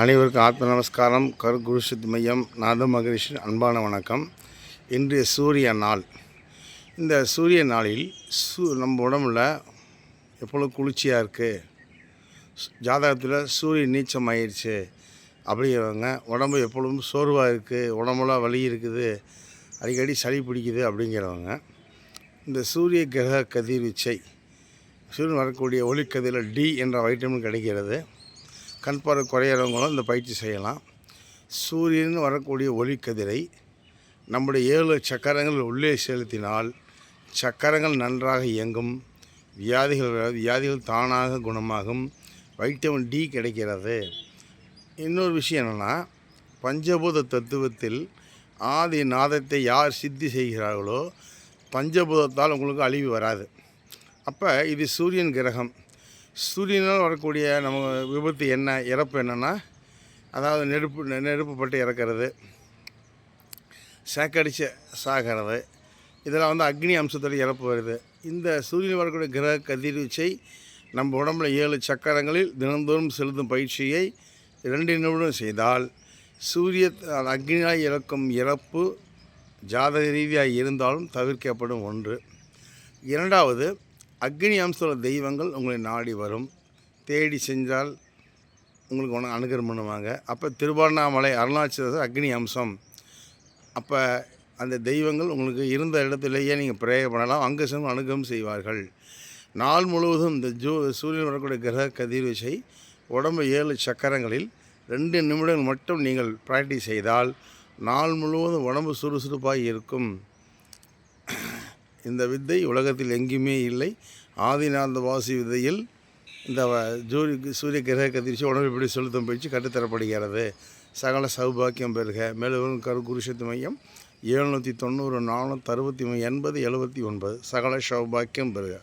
அனைவருக்கும் ஆத்ம நமஸ்காரம். கரு குருஷத் மையம் நாத மகரிஷி அன்பான வணக்கம். இன்றைய சூரிய நாள். இந்த சூரிய நாளில் சூ நம்ம உடம்புல எப்பொழுதும் குளிர்ச்சியாக இருக்குது ஜாதகத்தில் சூரியன் நீச்சம் ஆயிடுச்சு அப்படிங்கிறவங்க உடம்பு எப்பொழுதும் சோர்வாக இருக்குது உடம்புலாம் வலி இருக்குது? அடிக்கடி சளி பிடிக்குது அப்படிங்கிறவங்க இந்த சூரிய கிரக கதிர்வீச்சை சூரியன் வரக்கூடிய ஒளிக்கதிரில் டி என்ற வைட்டமின் கிடைக்கிறது. கண் பார்வை குறையிறவங்களும் இந்த பயிற்சி செய்யலாம். சூரியன் வரக்கூடிய ஒளிக்கதிரை நம்முடைய ஏழு சக்கரங்கள் உள்ளே செலுத்தினால் சக்கரங்கள் நன்றாக இயங்கும். வியாதிகள் வியாதிகள் தானாக குணமாகும். வைட்டமின் டி கிடைக்கிறது. இன்னொரு விஷயம் என்னென்னா பஞ்சபூத தத்துவத்தில் ஆதி நாதத்தை யார் சித்தி செய்கிறார்களோ பஞ்சபூதத்தால் உங்களுக்கு அழிவு வராது. அப்போ இது சூரியன் கிரகம். சூரியனால் வரக்கூடிய நம்ம விபத்து என்ன இறப்பு என்னென்னா அதாவது நெருப்பு நெருப்பு பட்டு இறக்கிறது சேக்கடிச்சு சாகிறது இதெல்லாம் வந்து அக்னி அம்சத்தோட இறப்பு வருது. இந்த சூரியன் வரக்கூடிய கிரக கதிர்வீச்சை நம்ம உடம்புல ஏழு சக்கரங்களில் தினந்தோறும் செலுத்தும் பயிற்சியை இரண்டு நிமிடம் செய்தால் சூரிய அது அக்னியால் இறக்கும் இறப்பு ஜாதக ரீதியாக இருந்தாலும் தவிர்க்கப்படும் ஒன்று. இரண்டாவது அக்னி அம்சமுள்ள தெய்வங்கள் உங்களை நாடி வரும். தேடி செஞ்சால் உங்களுக்கு ஒன்று அனுகிரம் பண்ணுவாங்க. அப்போ திருவண்ணாமலை அருணாச்சல அக்னி அம்சம். அப்போ அந்த தெய்வங்கள் உங்களுக்கு இருந்த இடத்துலையே நீங்கள் ப்ரேயர் பண்ணலாம். அங்கே சென்று அனுகிரம் செய்வார்கள். நாள் முழுவதும் இந்த ஜூ சூரியன் வரக்கூடிய கிரக கதிர்வீச்சை உடம்பு ஏழு சக்கரங்களில் ரெண்டு நிமிடங்கள் மட்டும் நீங்கள் ப்ராக்டிஸ் செய்தால் நாள் முழுவதும் உடம்பு சுறுசுறுப்பாக இருக்கும். இந்த வித்தை உலகத்தில் எங்கேயுமே இல்லை. ஆதிநாந்த வாசி விதையில் இந்த வ- ஜூரி சூரிய கிரக கதிர்ச்சி உடம்பு இப்படி செலுத்தும் பயிற்சி கற்றுத்தரப்படுகிறது சகல சௌபாக்கியம் பெறுக. மேலும் கரு குருஷத்து மையம் எழுநூற்றி தொண்ணூறு நானூற்றி அறுபத்தி எண்பது எழுபத்தி ஒன்பது. சகல சௌபாக்கியம் பெறுக.